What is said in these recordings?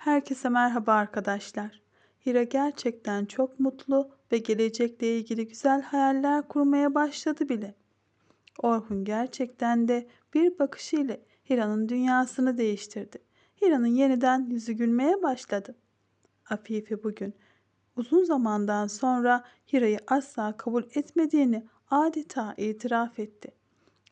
Herkese merhaba arkadaşlar. Hira gerçekten çok mutlu ve gelecekle ilgili güzel hayaller kurmaya başladı bile. Orhun gerçekten de bir bakışıyla Hira'nın dünyasını değiştirdi. Hira'nın yeniden yüzü gülmeye başladı. Afife bugün uzun zamandan sonra Hira'yı asla kabul etmediğini adeta itiraf etti.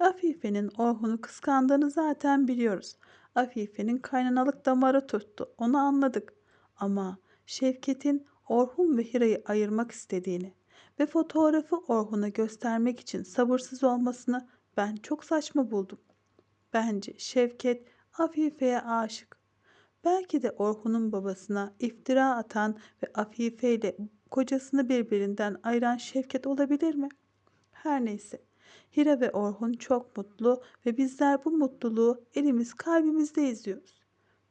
Afife'nin Orhun'u kıskandığını zaten biliyoruz. Afife'nin kaynanalık damarı tuttu. Onu anladık. Ama Şevket'in Orhun ve Hira'yı ayırmak istediğini ve fotoğrafı Orhun'a göstermek için sabırsız olmasını ben çok saçma buldum. Bence Şevket Afife'ye aşık. Belki de Orhun'un babasına iftira atan ve Afife ile kocasını birbirinden ayıran Şevket olabilir mi? Her neyse. Hira ve Orhun çok mutlu ve bizler bu mutluluğu elimiz kalbimizde izliyoruz.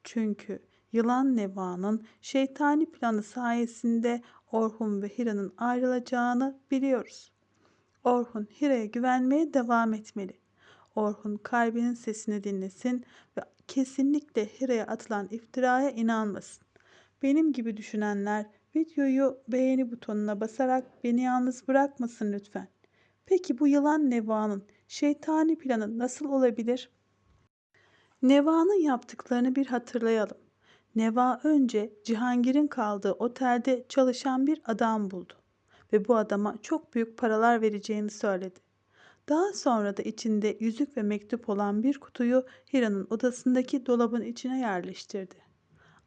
Çünkü Yılan Neva'nın şeytani planı sayesinde Orhun ve Hira'nın ayrılacağını biliyoruz. Orhun Hira'ya güvenmeye devam etmeli. Orhun kalbinin sesini dinlesin ve kesinlikle Hira'ya atılan iftiraya inanmasın. Benim gibi düşünenler videoyu beğeni butonuna basarak beni yalnız bırakmasın lütfen. Peki bu yılan Neva'nın şeytani planı nasıl olabilir? Neva'nın yaptıklarını bir hatırlayalım. Neva önce Cihangir'in kaldığı otelde çalışan bir adam buldu ve bu adama çok büyük paralar vereceğini söyledi. Daha sonra da içinde yüzük ve mektup olan bir kutuyu Hira'nın odasındaki dolabın içine yerleştirdi.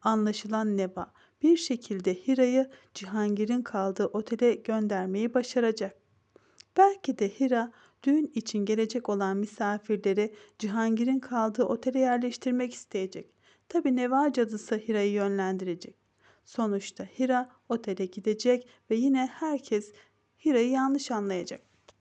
Anlaşılan Neva bir şekilde Hira'yı Cihangir'in kaldığı otele göndermeyi başaracak. Belki de Hira düğün için gelecek olan misafirleri Cihangir'in kaldığı otele yerleştirmek isteyecek. Tabi Neva cadısı Hira'yı yönlendirecek. Sonuçta Hira otele gidecek ve yine herkes Hira'yı yanlış anlayacak.